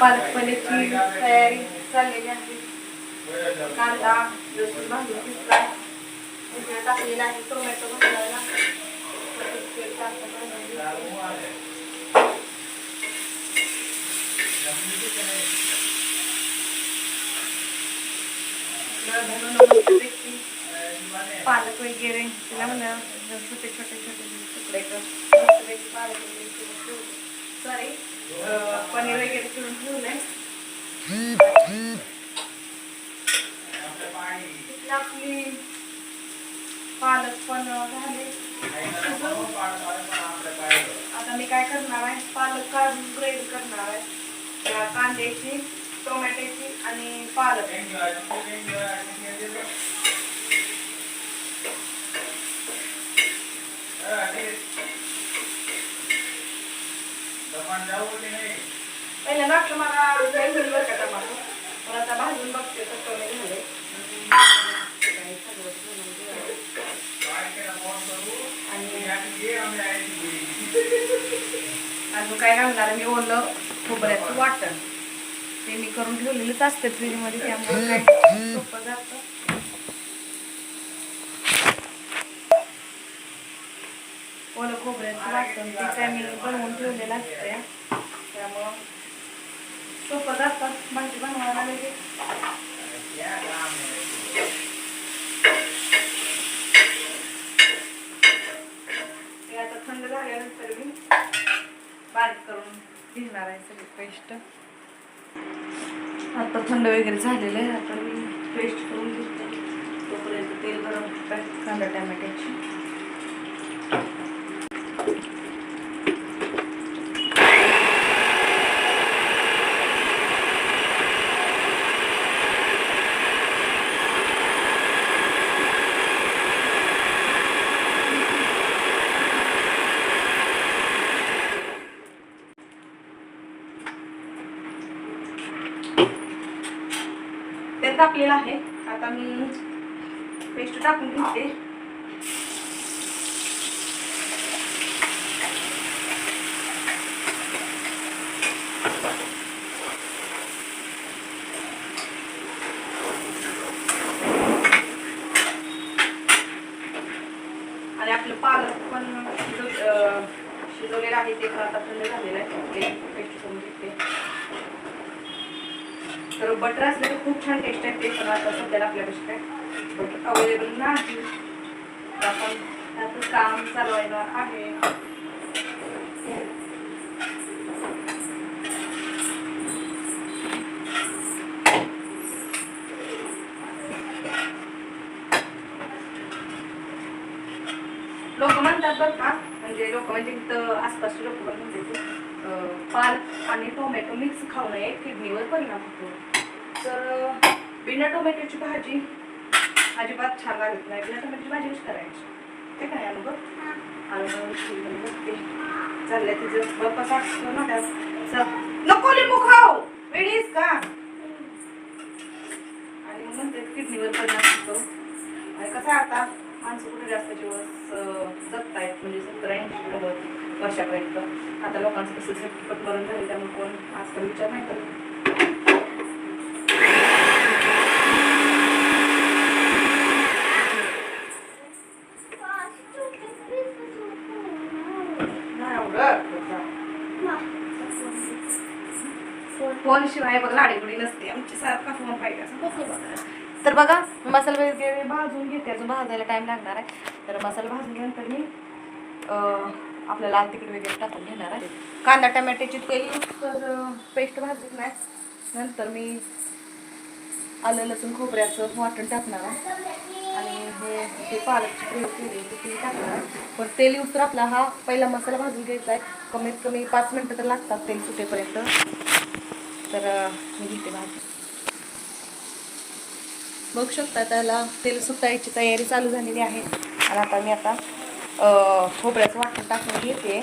पालक पनीरची तयारी चाललेली आहे कांदा लसूण भाजून घेतलाय इकडे टाकलेला आहे टोमॅटो घालायला तेल जास्त भाजून घेतलंय. धरून मस्तपैकी पालक वगैरे तिला म्हणा छोटे छोटे छोटे तुकडे कर मस्तपैकी पालक वगैरे चिरून ठेवले सॉरी पनीर वगैरे करून ठेवलंय. आपली पालक पण झाले. आता मी काय करणार आहे? पालक काढून ग्रेव्ही करणार आहे. कांद्याची टोमॅटोची आणि पालक. पहिल्या मागचं मला बरं का पण आता भाजून बघते तर कमी झाले. अजून काय घालणार? मी ओलं खोबऱ्याचं वाटण. ते मी करून ठेवलेलंच असते फ्रीजमध्ये त्यामुळे काय सोपं जातं ओलं खोबऱ्याचं वाटण ते काय मी बनवून ठेवलेलं असते त्यामुळं सोपं जातं भाजी बनवायला लगेच ते आता थंड झाल्यानंतर मी बारीक करून घेणार आहे सगळी पेस्ट आता थंड वगैरे झालेलं आहे आता मी पेस्ट करून घेते. तोपर्यंत तेल गरम कांदा टॅमॅटोची. केला आहे. आता मी पेस्ट टाकून घेते आणि आपलं पालक पण शिजव अं, शिजवलेलं आहे ते पण आता थंड झालेलं आहे ते पेस्ट करून घेते तर बटर असलं तर खूप छान टेस्ट आहे. ते पण आता सध्याला आपल्यापेक्षा काय बटर अवेलेबल नाही. आपण त्याचं काम चालवायला आहे. लोक म्हणतात बघ का म्हणजे लोक म्हणजे इथं आसपासचे लोक पण म्हणते ते, पालक आणि टोमॅटो मिक्स खाऊ नये. किडनीवर परिणाम होतो. तर बिना टोमॅटोची भाजी अजिबात छान लागत नाही. बिना टोमॅटोची भाजी कशी करायची? ते काय अनुभव? अनुभव चाललंय तिचं. बाप्पा सासू ना नको लिंबू खाऊ. वेळीस का? आणि मग म्हणते किडनीवर परिणाम होतो. आणि कसं आहे आता? माणसं कुठे जास्त दिवस जगतायत. म्हणजे सत्तर ऐंशी नव्वद वर्षापर्यंत. आता लोकांचं कसं झटपट मरण झाले त्यामुळे कोण आजकाल विचार नाही करत. पाहिजे असं तर बघा मसाला वगैरे भाजून घेते. अजून भाजायला टाईम लागणार आहे. तर मसाला भाजून घेऊन मी आपल्याला तिकडे वगैरे टाकून घेणार आहे. कांदा टमॅटोची तेल तर पेस्ट भाजली नाही. नंतर मी आलं लसूण खोबऱ्याचं वाटण टाकणार आणि हे जे पालकची ग्रेव्ही केली होती ती टाकणार पण तेल उत्तर तर आपला हा पहिला मसाला भाजून घ्यायचा आहे. कमीत कमी पाच मिनटं तर लागतात तेल सुटेपर्यंत. तर मी घेते भाजी. बघू शकता त्याला तेल सुटायची तयारी चालू झालेली आहे. आणि आता मी आता खोबऱ्याचं वाटण टाकून घेते.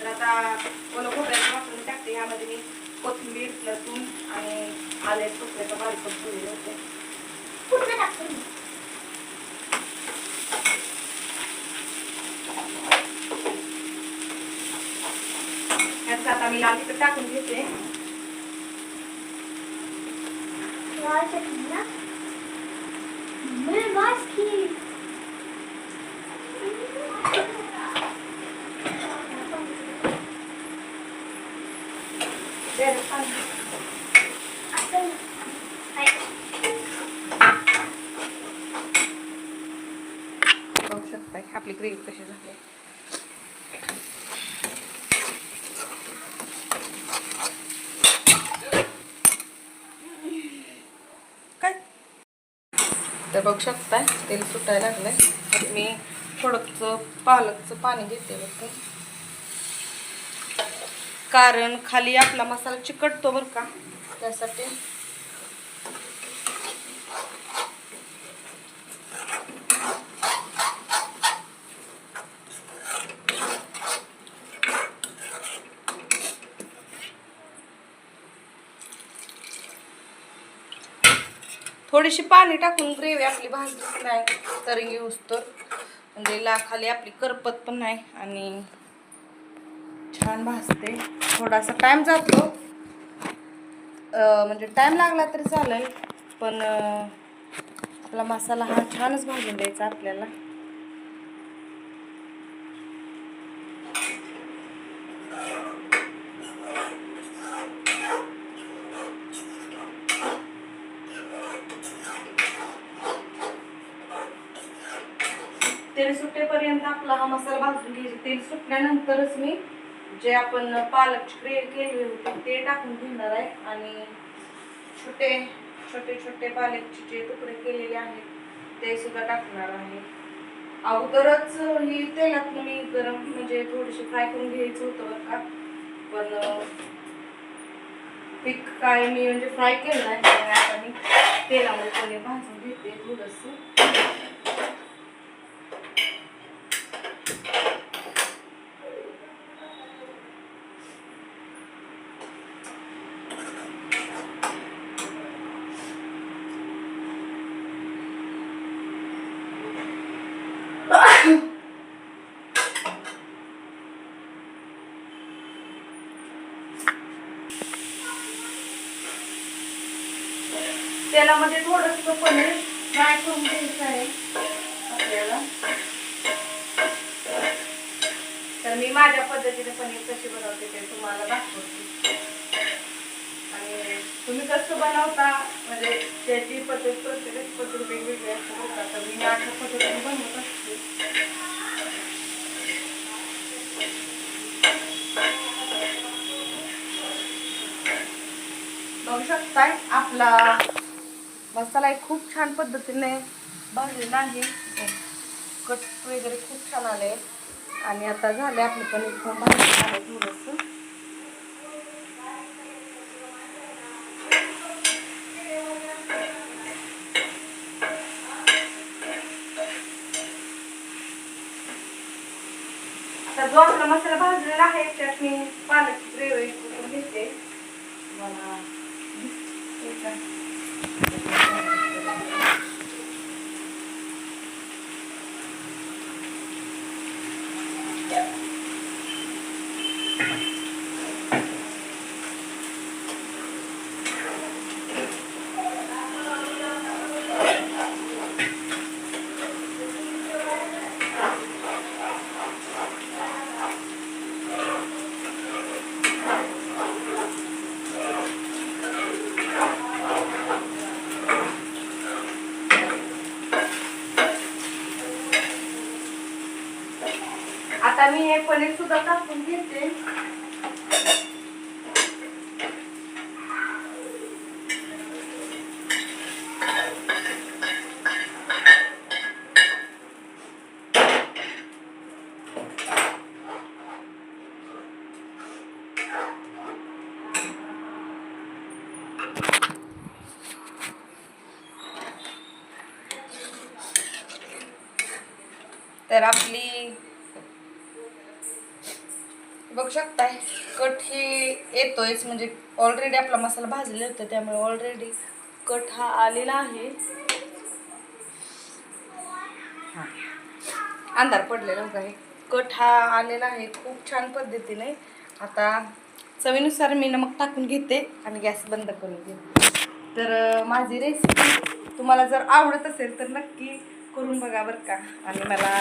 तर आता ओलं खोबऱ्याचं वाटण टाकते यामध्ये मी कोथिंबीर लसूण आणि आले खोबऱ्याचं बारीक पण ठेवलेलं होते. लाल तिखट टाकून घेते. बघू शकता आपली ग्रेव्ही कशी झाली. तर बघू शकता तेल सुटायला लागलंय. तर मी थोडंसं पालकचं पाणी घेते बघ. कारण खाली आपला मसाला चिकटतो बरं का त्यासाठी थोडीशी पाणी टाकून ग्रेव्ही आपली भाजलीच नाही तर घेऊस तर म्हणजे ला खाली आपली करपत पण नाही आणि छान भाजते. थोडासा टाइम जातो. म्हणजे टाइम लागला तरी चालेल पण आपला मसाला हा छानच भाजून द्यायचा आपल्याला तेल सुटेपर्यंत आपला हा मसाला भाजून घ्यायचे. तेल सुटल्यानंतरच मी जे आपण पालकची ग्रेव्ही केली होती ते टाकून घेणार आहे. आणि छोटे छोटे छोटे पालकचे जे तुकडे केलेले आहेत ते सुद्धा टाकणार आहे. अगोदरच ही तेलात मी गरम म्हणजे थोडीशी फ्राय करून घ्यायचं होतं बरं का. पण पीक काय मी म्हणजे फ्राय केलं नाही मी तेलामध्ये पनीर भाजून घेते थोडंसं. तेलामध्ये म्हणजे थोडंसं पनीर फ्राय करून घ्यायचं आहे. आपल्याला. तर मी माझ्या पद्धतीने पनीर कशी बनवते ते तुम्हाला दाखवते. आणि तुम्ही कसं बनवता म्हणजे त्याची पद्धत प्रत्येक पद्धत वेगवेगळी असते बरं तर मी माझ्या पद्धतीने बनवत असते. बघू शकताय आपला मसाला एक खूप छान पद्धतीने भाजलेला आहे. कट वगैरे खूप छान आले. आणि आता झाले आपले पण भाजून आले थोडंसं. आता जो आपला मसाला भाजलेला आहे त्यात मी पाण्याची ग्रेव्ही करून घेते. मला दिसते का? आता मी हे पनीर सुद्धा टाकून घेते तर आपली बघू शकताय कट हे येतोयच म्हणजे ऑलरेडी आपला मसाला भाजलेला होता त्यामुळे ऑलरेडी कट हा आलेला आहे. हां. अंधार पडलेला होता हे. कट हा आलेला आहे खूप छान पद्धतीने. आता चवीनुसार मी नमक टाकून घेते आणि गॅस बंद करून घेते. तर माझी रेसिपी तुम्हाला जर आवडत असेल तर नक्की करून बघा बरं का. आणि मला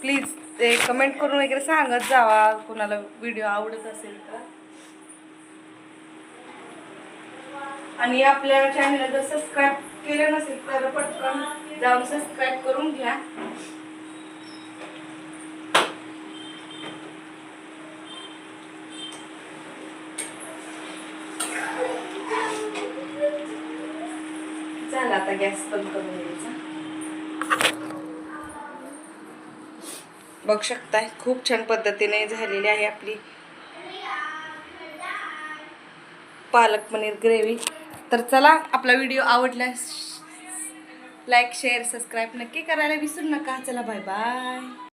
प्लीज ते कमेंट करून वगैरे सांगत जावा. कुणाला व्हिडिओ आवडत असेल तर. आणि आपल्या चॅनलला जर सबस्क्राईब केलं नसेल तर पटकन जाऊन सबस्क्राईब करून घ्या. झाला आता गॅस बंद करून. बघू शकता खूप छान पद्धतीने झालेली आहे आपली पालक पनीर ग्रेव्ही. तर चला आपला व्हिडिओ आवडल्यास लाईक शेअर सबस्क्राईब नक्की करायला विसरू नका. चला बाय बाय